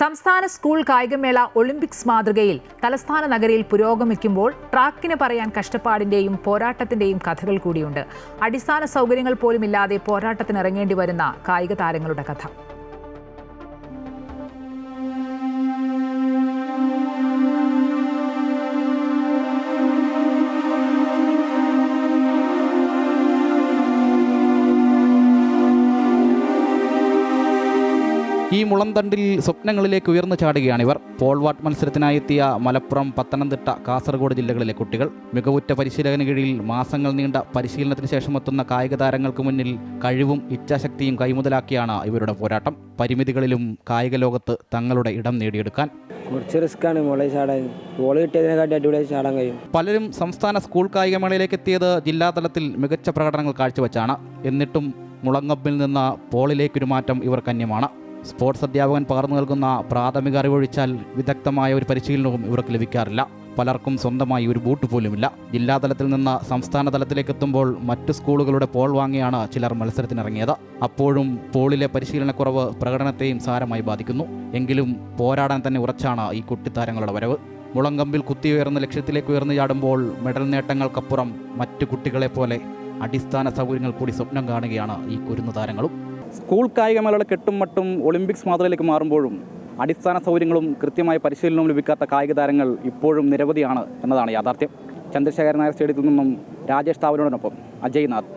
സംസ്ഥാന സ്കൂൾ കായികമേള ഒളിമ്പിക്സ് മാതൃകയിൽ തലസ്ഥാന നഗരിയിൽ പുരോഗമിക്കുമ്പോൾ ട്രാക്കിന് പറയാൻ കഷ്ടപ്പാടിന്റെയും പോരാട്ടത്തിന്റെയും കഥകൾ കൂടിയുണ്ട്. അടിസ്ഥാന സൗകര്യങ്ങൾ പോലുമില്ലാതെ പോരാട്ടത്തിനിറങ്ങേണ്ടി വരുന്ന കായിക താരങ്ങളുടെ കഥ. ഈ മുളന്തണ്ടിൽ സ്വപ്നങ്ങളിലേക്ക് ഉയർന്നു ചാടുകയാണിവർ പോൾവാട്ട് മത്സരത്തിനായി എത്തിയ മലപ്പുറം പത്തനംതിട്ട കാസർഗോഡ് ജില്ലകളിലെ കുട്ടികൾ. മികവുറ്റ പരിശീലകന് കീഴിൽ മാസങ്ങൾ നീണ്ട പരിശീലനത്തിന് ശേഷം എത്തുന്ന കായിക താരങ്ങൾക്ക് മുന്നിൽ കഴിവും ഇച്ഛാശക്തിയും കൈമുതലാക്കിയാണ് ഇവരുടെ പോരാട്ടം. പരിമിതികളിലും കായിക ലോകത്ത് തങ്ങളുടെ ഇടം നേടിയെടുക്കാൻ കുറച്ച് റിസ്ക്കാണ് മുള ചാടാൻ. ബോൾ കിട്ടിയതിനെക്കാട്ടി അടിപൊളിയായി ചാടാൻ കഴിയും. പലരും സംസ്ഥാന സ്കൂൾ കായികമേളയിലേക്ക് എത്തിയത് ജില്ലാതലത്തിൽ മികച്ച പ്രകടനങ്ങൾ കാഴ്ചവെച്ചാണ്. എന്നിട്ടും മുളങ്ങപ്പിൽ നിന്ന് പോളിലേക്കൊരു മാറ്റം ഇവർ കന്യമാണ്. സ്പോർട്സ് അധ്യാപകൻ പകർന്നു നൽകുന്ന പ്രാഥമിക അറിവൊഴിച്ചാൽ വിദഗ്ധമായ ഒരു പരിശീലനവും ഇവർക്ക് ലഭിക്കാറില്ല. പലർക്കും സ്വന്തമായി ഒരു ബൂട്ട് പോലുമില്ല. ജില്ലാതലത്തിൽ നിന്ന് സംസ്ഥാന തലത്തിലേക്ക് എത്തുമ്പോൾ മറ്റു സ്കൂളുകളുടെ പോൾ വാങ്ങിയാണ് ചിലർ മത്സരത്തിനിറങ്ങിയത്. അപ്പോഴും പോളിലെ പരിശീലനക്കുറവ് പ്രകടനത്തെയും സാരമായി ബാധിക്കുന്നു. എങ്കിലും പോരാടാൻ തന്നെ ഉറച്ചാണ് ഈ കുട്ടിത്താരങ്ങളുടെ വരവ്. മുളങ്കമ്പിൽ കുത്തിയുയർന്ന ലക്ഷ്യത്തിലേക്ക് ഉയർന്നു ചാടുമ്പോൾ മെഡൽ നേട്ടങ്ങൾക്കപ്പുറം മറ്റു കുട്ടികളെപ്പോലെ അടിസ്ഥാന സൗകര്യങ്ങൾ കൂടി സ്വപ്നം കാണുകയാണ് ഈ കുരുന്നു താരങ്ങളും സ്കൂൾ കായികമേളയുടെ കെട്ടും മട്ടും ഒളിമ്പിക്സ് മാതൃകയിലേക്ക് മാറുമ്പോഴും അടിസ്ഥാന സൗകര്യങ്ങളും കൃത്യമായ പരിശീലനവും ലഭിക്കാത്ത കായിക താരങ്ങൾ ഇപ്പോഴും നിരവധിയാണ് എന്നതാണ് യാഥാർത്ഥ്യം. ചന്ദ്രശേഖരൻ നായർ സ്റ്റേഡിയത്തിൽ നിന്നും രാജേഷ് താവലിനോടൊപ്പം അജയ് നാഥ്